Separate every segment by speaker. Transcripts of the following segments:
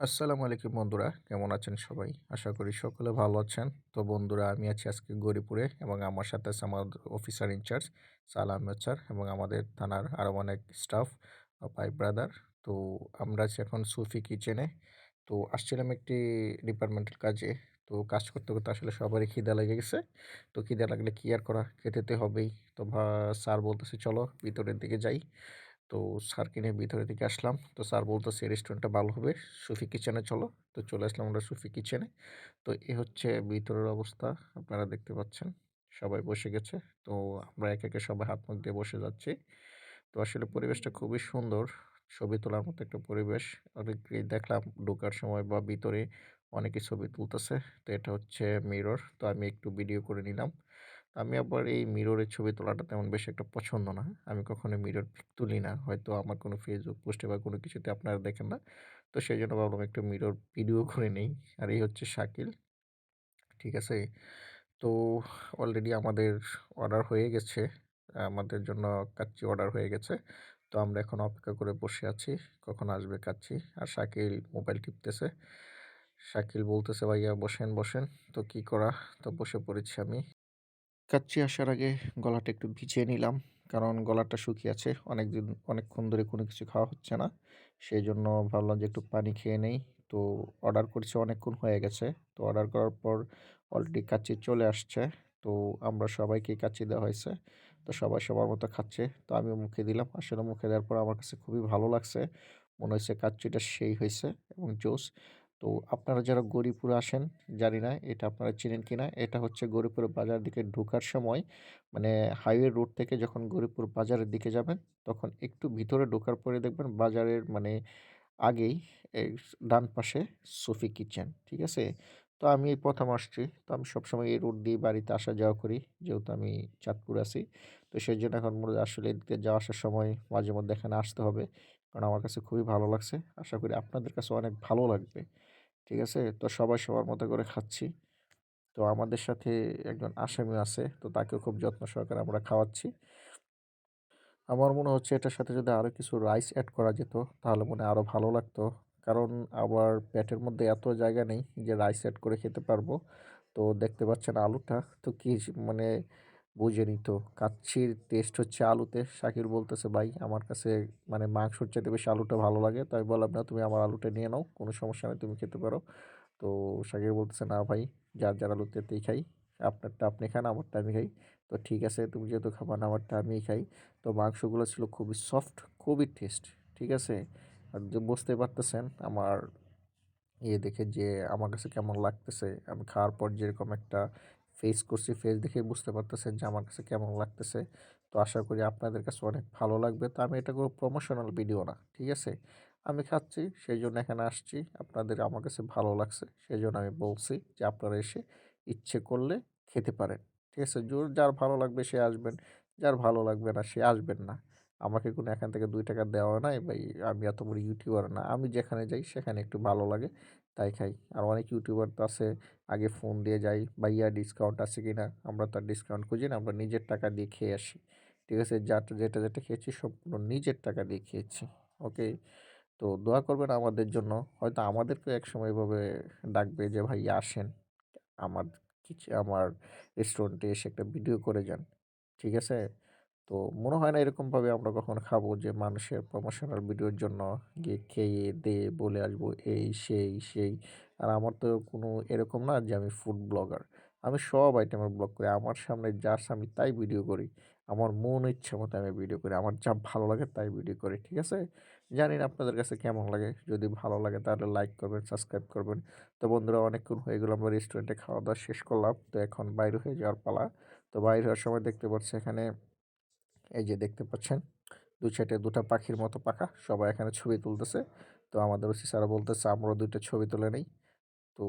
Speaker 1: আসসালামু আলাইকুম বন্ধুরা, কেমন আছেন সবাই? আশা করি সকলে ভালো আছেন। তো বন্ধুরা, আমি আছি আজকে গরিপুরে এবং আমার সাথে আছে আমার অফিসার ইনচার্জ সালাম আহমেদ স্যার এবং আমাদের থানার আরও অনেক স্টাফ ভাই ব্রাদার তো আমরা আছি এখন সুফি কিচেনে তো আসছিলাম একটি ডিপার্টমেন্টের কাজে। তো কাজ করতে করতে আসলে সবারই খিদা লেগে গেছে। তো খিদা লাগলে কি আর করা? খেতে হবেই। তো স্যার বলতেছে, চলো ভিতরের দিকে যাই। তো স্যারকে নিয়ে ভিতরে দিকে আসলাম। তো স্যার বলতেছে রেস্টুরেন্টটা ভালো হবে, সুফি কিচেনে চলো। তো চলে আসলাম আমরা সুফি কিচেনে তো এ হচ্ছে ভিতরের অবস্থা, আপনারা দেখতে পাচ্ছেন, সবাই বসে গেছে। তো আমরা এক একে সবাই হাত মুখ দিয়ে বসে যাচ্ছি। তো আসলে পরিবেশটা খুবই সুন্দর, ছবি তোলার মতো একটা পরিবেশ। অনেকেই দেখলাম, ঢোকার সময় বা ভিতরে অনেকে ছবি তুলতেছে। তো এটা হচ্ছে মিরর তো আমি একটু ভিডিও করে নিলাম। আমি আবার এই মিররের ছবি তোলাটা তেমন বেশি একটা পছন্দ না। আমি কখনো মিরর তুলি না। হয়তো আমার কোনো ফেসবুক পোস্টে বা কোনো কিছুতে আপনারা দেখেন না। তো সেই জন্য ভাবলাম একটু মিরর ভিডিও করে নেই। আর এই হচ্ছে শাকিল। ঠিক আছে? তো অলরেডি আমাদের অর্ডার হয়ে গেছে। আমাদের জন্য কাচ্চি অর্ডার হয়ে গেছে। তো আমরা এখন অপেক্ষা করে বসে আছি। কখন আসবে কাচ্চি? আর শাকিল মোবাইল টিপতেছে। শাকিল বলতেছে, ভাইয়া, বসেন বসেন। তো কি করা? তো বসে পড়েছি আমি। কাচ্চি আসার আগে গলাটা একটু ভিজিয়ে নিলাম। কারণ গলাটা শুকিয়ে আছে। অনেকদিন, অনেকক্ষণ ধরে কোনো কিছু খাওয়া হচ্ছে না। সেই জন্য ভাবলাম যে একটু পানি খেয়ে নেই। তো অর্ডার করেছি, অনেকক্ষণ হয়ে গেছে। তো অর্ডার করার পর অলরেডি কাচ্চি চলে আসছে। তো আমরা সবাইকে কাচ্চি দেওয়া হয়েছে। তো সবাই সবার মতো খাচ্ছে। তো আমি মুখে দিলাম। আসলে মুখে দেওয়ার পর আমার কাছে খুবই ভালো লাগছে। মনে হয়েছে কাচ্চিটা সেই হয়েছে এবং জোস। তো আপনারা যারা গরিপুরে আসেন, জানি না এটা আপনারা চিনেন কি না এটা হচ্ছে গরিপুর বাজার দিকে ঢোকার সময় মানে হাইওয়ে রোড থেকে যখন গরিপুর বাজারের দিকে যাবেন, তখন একটু ভিতরে ঢোকার পরে দেখবেন বাজারের মানে আগেই ডান পাশে সুফি কিচেন, ঠিক আছে? তো আমি এই প্রথম আসছি, তো আমি সবসময় এই রোড দিয়ে বাড়িতে আসা যাওয়া করি, যেহেতু আমি চাঁদপুর আছি। তো সেই জন্য এখন মূলত আসলে এদিকে যাওয়া আসার সময় মাঝে মধ্যে এখানে আসতে হবে, কারণ আমার কাছে খুবই ভালো লাগছে। আশা করি আপনাদের কাছে অনেক ভালো লাগবে। ঠিক আছে? তো সবাই সবার মতো করে খাচ্ছি। তো আমাদের সাথে একজন আসামি আছে। তো তাকেও খুব যত্ন সহকারে আমরা খাওয়াচ্ছি। আমার মনে হচ্ছে এটার সাথে যদি আরও কিছু রাইস অ্যাড করা যেত, তাহলে মনে আরও ভালো লাগতো। কারণ আবার পেটের মধ্যে এত জায়গা নেই যে রাইস অ্যাড করে খেতে পারব। তো দেখতে পাচ্ছেন আলুটা তো কি মানে বুঝেনি তো কাচ্ছির টেস্ট হচ্ছে আলুতে। শাকির বলতেছে ভাই আমার কাছে মানে মাংসর চাইতে বেশি আলুটা ভালো লাগে। তো আমি বললাম না তুমি আমার আলুটা নিয়ে নাও। কোনো সমস্যা নেই তুমি খেতে পারো। তো শাকির বলতেছে না ভাই যার যার আলু তেতেই খাই। আপনারটা আপনি খান আমারটা আমি খাই। তো ঠিক আছে তুমি যেহেতু খাবা না আমারটা আমিই খাই। তো মাংসগুলো ছিল খুবই সফট, খুবই টেস্ট। ঠিক আছে? আর যে বুঝতে পারতেছেন আমার ইয়ে দেখে যে আমার কাছে কেমন লাগতেছে। আমি খাওয়ার পর যেরকম একটা ফেস করছি, ফেস দেখেই বুঝতে পারতেছেন যে আমার কাছে কেমন লাগতেছে। তো আশা করি আপনাদের কাছে অনেক ভালো লাগবে। তো আমি এটা কোনো প্রমোশনাল ভিডিও না। ঠিক আছে? আমি খাচ্ছি সেই জন্য এখানে আসছি। আপনাদের আমার কাছে ভালো লাগছে। সেই জন্য আমি বলছি যে আপনারা এসে ইচ্ছে করলে খেতে পারেন। ঠিক আছে? যার ভালো লাগবে সে আসবেন। যার ভালো লাগবে না সে আসবেন না। আমাকে কোনো এখান থেকে দুই টাকা দেওয়া নাই ভাই আমি এত বড় ইউটিউবার না। আমি যেখানে যাই সেখানে একটু ভালো লাগে তাই খাই। আর অনেক ইউটিউবার তো আছে আগে ফোন দিয়ে যাই, "ভাইয়া ডিসকাউন্ট আছে কি না আমরা তার ডিসকাউন্ট খুঁজি না। আমরা নিজের টাকা দিয়ে খেয়ে আসি। ঠিক আছে? যাটা যেটা, যেটা খেয়েছি সম্পূর্ণ নিজের টাকা দিয়ে খেয়েছি। ওকে? তো দোয়া করবেন আমাদের জন্য। হয়তো আমাদেরকেও একসময় এভাবে ডাকবে যে, ভাই আসেন। আমার কিছু আমার রেস্টুরেন্টে এসে একটা ভিডিও করে যান।" ঠিক আছে? তো মনে হয় না এরকমভাবে আমরা কখনো খাব যে মানুষের প্রমোশনাল ভিডিওর জন্য গিয়ে খেয়ে দেয়ে বলে আসব এই, সেই সেই। আর আমার তো কোনো এরকম না যে আমি ফুড ব্লগার আমি সব আইটেমের ব্লগ করি। আমার সামনে যা আসে আমি তাই ভিডিও করি। আমার মন ইচ্ছা মতো আমি ভিডিও করি। আমার যা ভালো লাগে তাই ভিডিও করি, ঠিক আছে? জানি না আপনাদের কাছে কেমন লাগে। যদি ভালো লাগে তাহলে লাইক করবেন সাবস্ক্রাইব করবেন। তো বন্ধুরা, অনেকক্ষণ হয়ে গেলো আমরা রেস্টুরেন্টে খাওয়া দাওয়া শেষ করলাম। তো এখন বাইরে হয়ে যাওয়ার পালা। তো বাইরে হওয়ার সময় দেখতে পাচ্ছি এখানে এই যে দেখতে পাচ্ছেন, দুই সাইডে দুটো পাখির মতো পাখা, সবাই এখানে ছবি তুলতেছে। তো আমাদের ওসি স্যার বলতেছে আমরাও দুইটা ছবি তুলে নেই। তো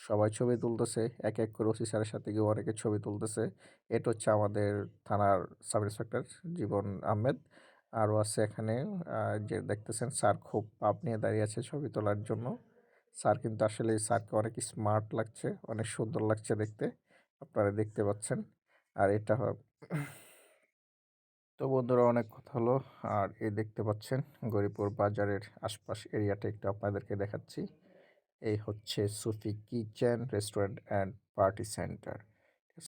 Speaker 1: সবাই ছবি তুলতেছে, এক এক করে ওসি স্যারের সাথে গিয়ে অনেকে ছবি তুলতেছে। এটা হচ্ছে আমাদের থানার সাব ইন্সপেক্টর জীবন আহমেদ। আরও আছে এখানে যে দেখতেছেন, স্যার খুব পাপ নিয়ে দাঁড়িয়ে আছে ছবি তোলার জন্য। স্যার কিন্তু আসলে, স্যারকে অনেক স্মার্ট লাগছে, অনেক সুন্দর লাগছে দেখতে। আপনারা দেখতে পাচ্ছেন। আর এটা তো বন্ধুরা অনেক কথা হলো। আর এই দেখতে পাচ্ছেন গরিপুর বাজারের আশপাশ এরিয়াটা একটু আপনাদেরকে দেখাচ্ছি। এই হচ্ছে Sufi kitchen, restaurant and party centre.